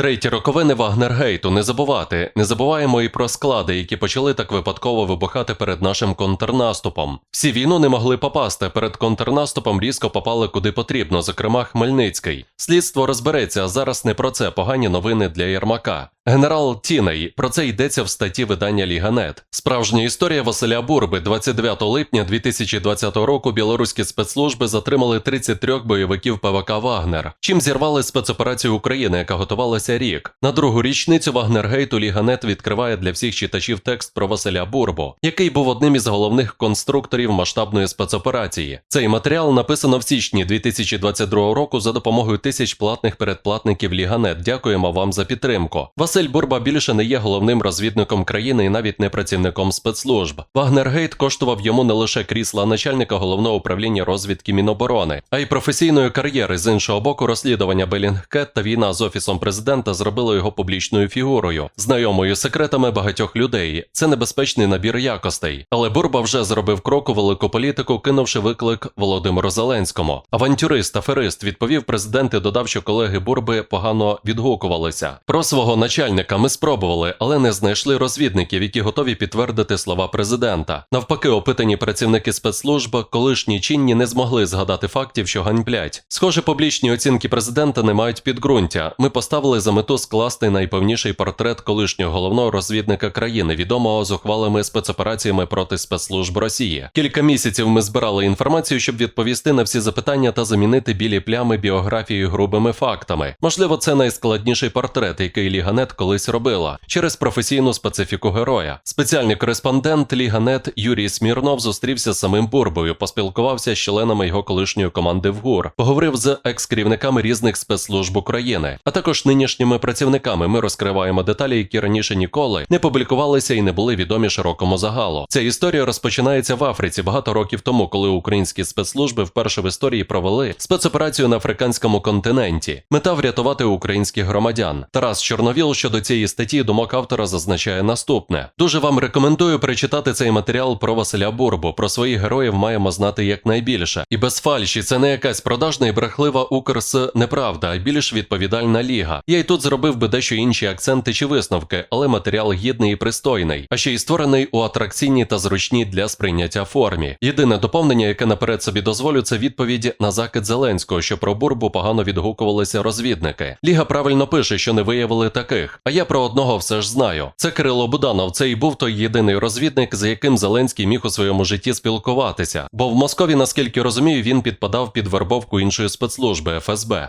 Треті роковини Вагнергейту не забувати. Не забуваємо і про склади, які почали так випадково вибухати перед нашим контрнаступом. Всі війну не могли попасти. Перед контрнаступом різко попали куди потрібно, зокрема Хмельницький. Слідство розбереться, а зараз не про це погані новини для Єрмака. Генерал Тіней, про це йдеться в статті видання Ліганет. Справжня історія Василя Бурби 29 липня 2020 року білоруські спецслужби затримали 33 бойовиків ПВК Вагнер, чим зірвали спецоперацію України, яка готувалася рік. На другу річницю Вагнергейту Ліганет відкриває для всіх читачів текст про Василя Бурбу, який був одним із головних конструкторів масштабної спецоперації. Цей матеріал написано в січні 2022 року за допомогою тисяч платних передплатників Ліганет. Дякуємо вам за підтримку. Василь Бурба більше не є головним розвідником країни і навіть не працівником спецслужб. Вагнергейт коштував йому не лише крісла начальника головного управління розвідки Міноборони, а й професійної кар'єри. З іншого боку, розслідування Белінгкет та війна з офісом президента зробили його публічною фігурою, знайомою секретами багатьох людей. Це небезпечний набір якостей. Але Бурба вже зробив крок у велику політику, кинувши виклик Володимиру Зеленському. Авантюрист, аферист відповів президент і додав, що колеги Бурби погано відгукувалися. Про свого начальника ми спробували, але не знайшли розвідників, які готові підтвердити слова президента. Навпаки, опитані працівники спецслужб, колишні чинні не змогли згадати фактів, що ганьблять. Схоже, публічні оцінки президента не мають підґрунтя. Ми поставили за мету скласти найповніший портрет колишнього головного розвідника країни, відомого зухвалими спецопераціями проти спецслужб Росії. Кілька місяців ми збирали інформацію, щоб відповісти на всі запитання та замінити білі плями біографії грубими фактами. Можливо, це найскладніший портрет, який Ліганет колись робила через професійну специфіку героя. Спеціальний кореспондент Ліганет Юрій Смірнов зустрівся з самим Бурбою, поспілкувався з членами його колишньої команди в ГУР, поговорив з екс-керівниками різних спецслужб України, а також нинішніми працівниками. Ми розкриваємо деталі, які раніше ніколи не публікувалися і не були відомі широкому загалу. Ця історія розпочинається в Африці багато років тому, коли українські спецслужби вперше в історії провели спецоперацію на африканському континенті. Мета врятувати українських громадян. Тарас Чорновіл щодо цієї статті думок автора зазначає наступне: дуже вам рекомендую перечитати цей матеріал про Василя Бурбу. Про своїх героїв маємо знати якнайбільше. І без фальші це не якась продажна і брехлива Укрс неправда, а більш відповідальна ліга. Я й тут зробив би дещо інші акценти чи висновки, але матеріал гідний і пристойний, а ще й створений у атракційній та зручній для сприйняття формі. Єдине доповнення, яке наперед собі дозволю, це відповідь на закид Зеленського, що про Бурбу погано відгукувалися розвідники. Ліга правильно пише, що не виявили таких. А я про одного все ж знаю. Це Кирило Буданов. Це і був той єдиний розвідник, з яким Зеленський міг у своєму житті спілкуватися. Бо в Москові, наскільки розумію, він підпадав під вербовку іншої спецслужби ФСБ.